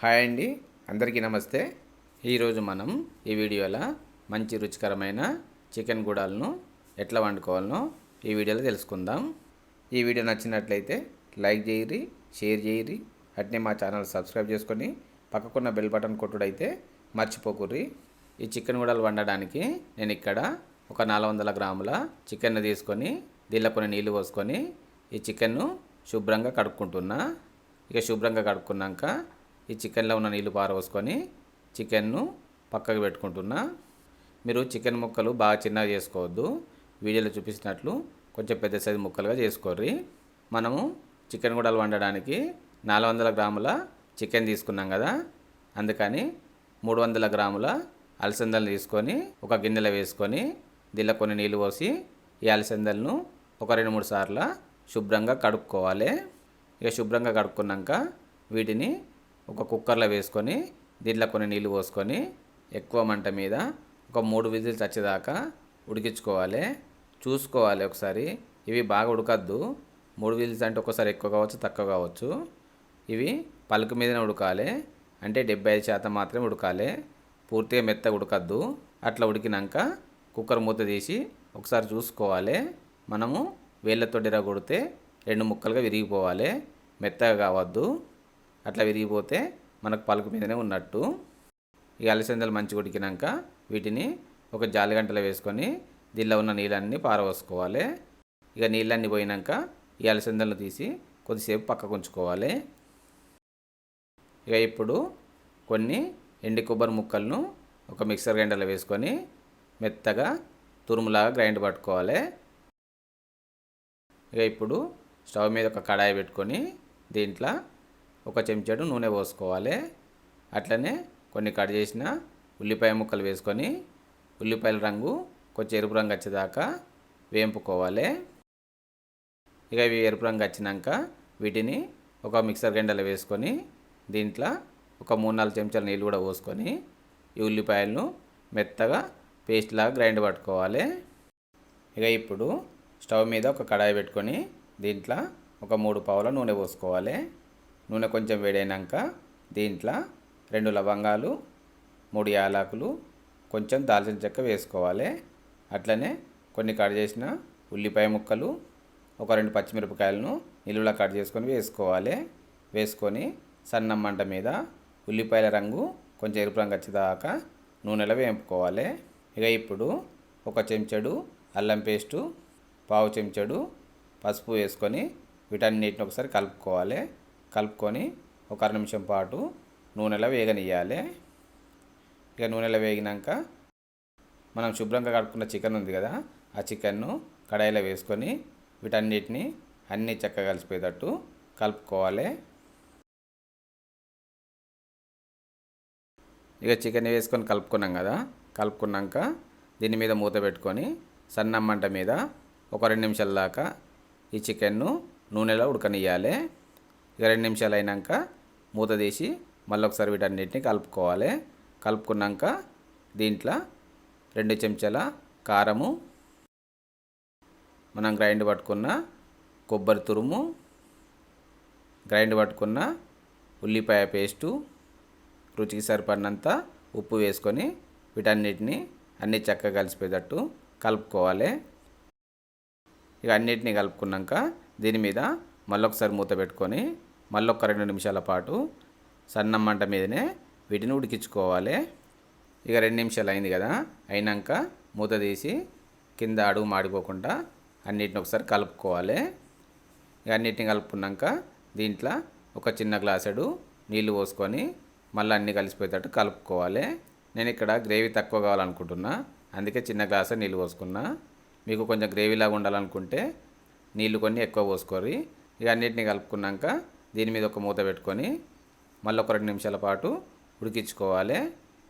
Hi అండి అందరికీ నమస్తే. ఈరోజు మనం ఈ వీడియోలో మంచి రుచికరమైన చికెన్ గుడాలను ఎట్లా వండుకోవాలనో ఈ వీడియోలో తెలుసుకుందాం. ఈ వీడియో నచ్చినట్లయితే లైక్ చేయరి షేర్ చేయరి అట్నే మా ఛానల్ సబ్స్క్రైబ్ చేసుకొని పక్కకున్న బెల్ బటన్ కొట్టుడైతే మర్చిపోకుర్రి. ఈ చికెన్ గుడాలు వండడానికి నేను ఇక్కడ ఒక నాలుగు వందల గ్రాముల చికెన్ తీసుకొని దీనిలో కొన్ని నీళ్ళు పోసుకొని ఈ చికెన్ను శుభ్రంగా కడుక్కుంటున్నా. ఇక శుభ్రంగా కడుక్కున్నాక ఈ చికెన్లో ఉన్న నీళ్ళు పారవసుకొని చికెన్ను పక్కకు పెట్టుకుంటున్నా. మీరు చికెన్ ముక్కలు బాగా చిన్నగా చేసుకోవద్దు. వీడియోలో చూపించినట్లు కొంచెం పెద్ద సైజు ముక్కలుగా చేసుకోర్రి. మనము చికెన్ గుడలు వండడానికి నాలుగు వందల గ్రాముల చికెన్ తీసుకున్నాం కదా. అందుకని మూడు వందల గ్రాముల అలసందలు తీసుకొని ఒక గిన్నెలో వేసుకొని దీనిలో కొన్ని నీళ్ళు పోసి ఈ అలసందలను ఒక రెండు మూడు సార్లు శుభ్రంగా కడుక్కోవాలి. ఇక శుభ్రంగా కడుక్కున్నాక వీటిని ఒక కుక్కర్లో వేసుకొని దీంట్లో కొన్ని నీళ్ళు పోసుకొని ఎక్కువ మంట మీద ఒక మూడు విజిల్స్ వచ్చేదాకా ఉడికించుకోవాలి. చూసుకోవాలి ఒకసారి. ఇవి బాగా ఉడకద్దు. మూడు విజిల్స్ అంటే ఒకసారి ఎక్కువ కావచ్చు తక్కువ కావచ్చు. ఇవి పలుకు మీదనే ఉడకాలి. అంటే డెబ్బై ఐదు శాతం మాత్రమే ఉడకాలి. పూర్తిగా మెత్తగా ఉడకద్దు. అట్లా ఉడికినాక కుక్కర్ మూత తీసి ఒకసారి చూసుకోవాలి. మనము వేళ్ళతో కొడితే రెండు ముక్కలుగా విరిగిపోవాలి. మెత్తగా కావద్దు. అట్లా విరిగిపోతే మనకు పలుకు మీదనే ఉన్నట్టు ఈ అలసందలు మంచిగా ఉడికినాక వీటిని ఒక జాలిగంటలో వేసుకొని దీనిలో ఉన్న నీళ్ళన్నీ పారవోసుకోవాలి ఇక నీళ్ళన్నీ పోయినాక ఈ అలసందలను తీసి కొద్దిసేపు పక్కకు ఉంచుకోవాలి. ఇక ఇప్పుడు కొన్ని ఎండి కొబ్బరి ముక్కలను ఒక మిక్సర్ గ్రైండర్లో వేసుకొని మెత్తగా తురుములాగా గ్రైండ్ పట్టుకోవాలి. ఇక ఇప్పుడు స్టవ్ మీద ఒక కడాయి పెట్టుకొని దీంట్లో ఒక చెంచాడు నూనె పోసుకోవాలి. అట్లనే కొన్ని కట్ చేసిన ఉల్లిపాయ ముక్కలు వేసుకొని ఉల్లిపాయల రంగు కొంచెం ఎరుపు రంగు వచ్చేదాకా వేంపుకోవాలి. ఇక ఇవి ఎరుపు రంగు వచ్చినాక వీటిని ఒక మిక్సర్ గంటలో వేసుకొని దీంట్లో ఒక మూడు నాలుగు చెంచాల నీళ్ళు కూడా పోసుకొని ఈ ఉల్లిపాయలను మెత్తగా పేస్ట్లాగా గ్రైండ్ పట్టుకోవాలి. ఇక ఇప్పుడు స్టవ్ మీద ఒక కడాయి పెట్టుకొని దీంట్లో ఒక మూడు పావుల నూనె పోసుకోవాలి. నూనె కొంచెం వేడైనాక దీంట్లో రెండు లవంగాలు మూడు యాలకులు కొంచెం దాల్చిన చెక్క వేసుకోవాలి. అట్లనే కొన్ని కట్ చేసిన ఉల్లిపాయ ముక్కలు ఒక రెండు పచ్చిమిరపకాయలను నిలువలా కట్ చేసుకొని వేసుకోవాలి. వేసుకొని సన్నం మంట మీద ఉల్లిపాయల రంగు కొంచెం ఎరుపు రంగు వచ్చేదాకా నూనెలో వేపుకోవాలి. ఇక ఇప్పుడు ఒక చెంచడు అల్లం పేస్టు పావు చెంచడు పసుపు వేసుకొని వీటన్నిటిని ఒకసారి కలుపుకోవాలి. కలుపుకొని ఒక అర నిమిషం పాటు నూనెలో వేగనియాలి ఇక నూనెలో వేగినాక మనం శుభ్రంగా కడుక్కున్న చికెన్ ఉంది కదా ఆ చికెన్ను కడాయిలో వేసుకొని వీటన్నిటిని అన్నీ చక్కగా కలిసిపోయేటట్టు కలుపుకోవాలి. ఇక చికెన్ వేసుకొని కలుపుకున్నాం కదా కలుపుకున్నాక దీని మీద మూత పెట్టుకొని సన్న మంట మీద ఒక రెండు నిమిషాల దాకా ఈ చికెన్ను నూనెలో ఉడకనియాలి ఇక రెండు నిమిషాలు అయినాక మూత తీసి మళ్ళీ ఒకసారి వీటన్నిటిని కలుపుకోవాలి. కలుపుకున్నాక దీంట్లో రెండు చెంచాల కారము మనం గ్రైండ్ పట్టుకున్న కొబ్బరి తురుము గ్రైండ్ పట్టుకున్న ఉల్లిపాయ పేస్టు రుచికి సరిపడినంత ఉప్పు వేసుకొని వీటన్నిటిని అన్నీ చక్కగా కలిసిపోయేటట్టు కలుపుకోవాలి. ఇక అన్నిటిని కలుపుకున్నాక దీని మీద మళ్ళొకసారి మూత పెట్టుకొని మళ్ళొక రెండు నిమిషాల పాటు సన్నం మంట మీదనే వీటిని ఉడికించుకోవాలి. ఇక రెండు నిమిషాలు అయింది కదా అయినాక మూత తీసి కింద అడుగు మాడిపోకుండా అన్నిటిని ఒకసారి కలుపుకోవాలి. ఇక అన్నిటిని కలుపుకున్నాక దీంట్లో ఒక చిన్న గ్లాసుడు నీళ్ళు పోసుకొని మళ్ళీ అన్నీ కలిసిపోయేటట్టు కలుపుకోవాలి. నేను ఇక్కడ గ్రేవీ తక్కువ కావాలనుకుంటున్నా అందుకే చిన్న గ్లాసు నీళ్ళు పోసుకున్నా. మీకు కొంచెం గ్రేవీలాగా ఉండాలనుకుంటే నీళ్ళు కొన్ని ఎక్కువ పోసుకోరి ఇక అన్నిటిని కలుపుకున్నాక దీని మీద ఒక మూత పెట్టుకొని మళ్ళీ ఒక రెండు నిమిషాల పాటు ఉడికించుకోవాలి.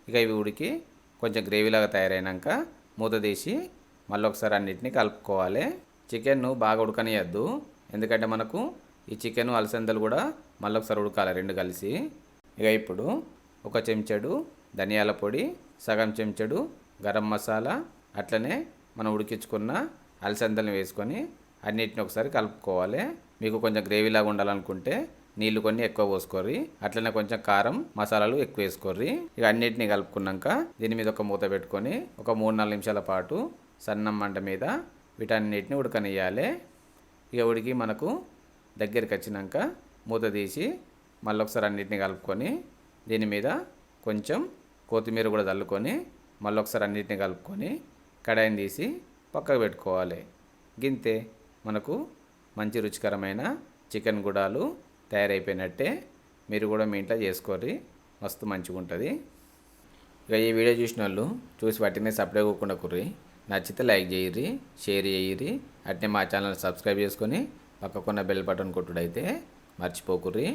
ఇక ఇవి ఉడికి కొంచెం గ్రేవీలాగా తయారైనాక మూత తీసి మళ్ళీ ఒకసారి అన్నిటిని కలుపుకోవాలి. చికెన్ను బాగా ఉడకనియద్దు. ఎందుకంటే మనకు ఈ చికెన్ అలసందలు కూడా మళ్ళీ ఒకసారి ఉడకాలి రెండు కలిసి. ఇక ఇప్పుడు ఒక చెంచాడు ధనియాల పొడి సగం చెంచాడు గరం మసాలా అట్లనే మనం ఉడికించుకున్న అలసందలను వేసుకొని అన్నిటిని ఒకసారి కలుపుకోవాలి. మీకు కొంచెం గ్రేవీలాగా ఉండాలనుకుంటే నీళ్ళు కొన్ని ఎక్కువ పోసుకోర్రి అట్లనే కొంచెం కారం మసాలాలు ఎక్కువ వేసుకోర్రి. ఇక అన్నిటిని కలుపుకున్నాక దీని మీద ఒక మూత పెట్టుకొని ఒక మూడు నాలుగు నిమిషాల పాటు సన్నం మంట మీద వీటన్నిటిని ఉడకనియాలి ఇక ఉడికి మనకు దగ్గరికి వచ్చినాక మూత తీసి మళ్ళీ ఒకసారి అన్నిటిని కలుపుకొని దీని మీద కొంచెం కొత్తిమీర కూడా చల్లుకొని మళ్ళీ ఒకసారి అన్నిటిని కలుపుకొని కడాయిని తీసి పక్కకు పెట్టుకోవాలి. గింతే మనకు మంచి రుచికరమైన చికెన్ గుడాలు తయారైపోయినట్టే మీరు కూడా మీ ఇంట్లో చేసుకోరి మస్తు మంచిగా ఉంటుంది ఇక ఈ వీడియో చూసిన వాళ్ళు చూసి వాటిని సపరేట్ అవ్వకుండా కుర్రి. నచ్చితే లైక్ చేయరి షేర్ చేయరి అట్నే మా ఛానల్ సబ్స్క్రైబ్ చేసుకొని పక్కకున్న బెల్ బటన్ కొట్టుడైతే మర్చిపోకుర్రి.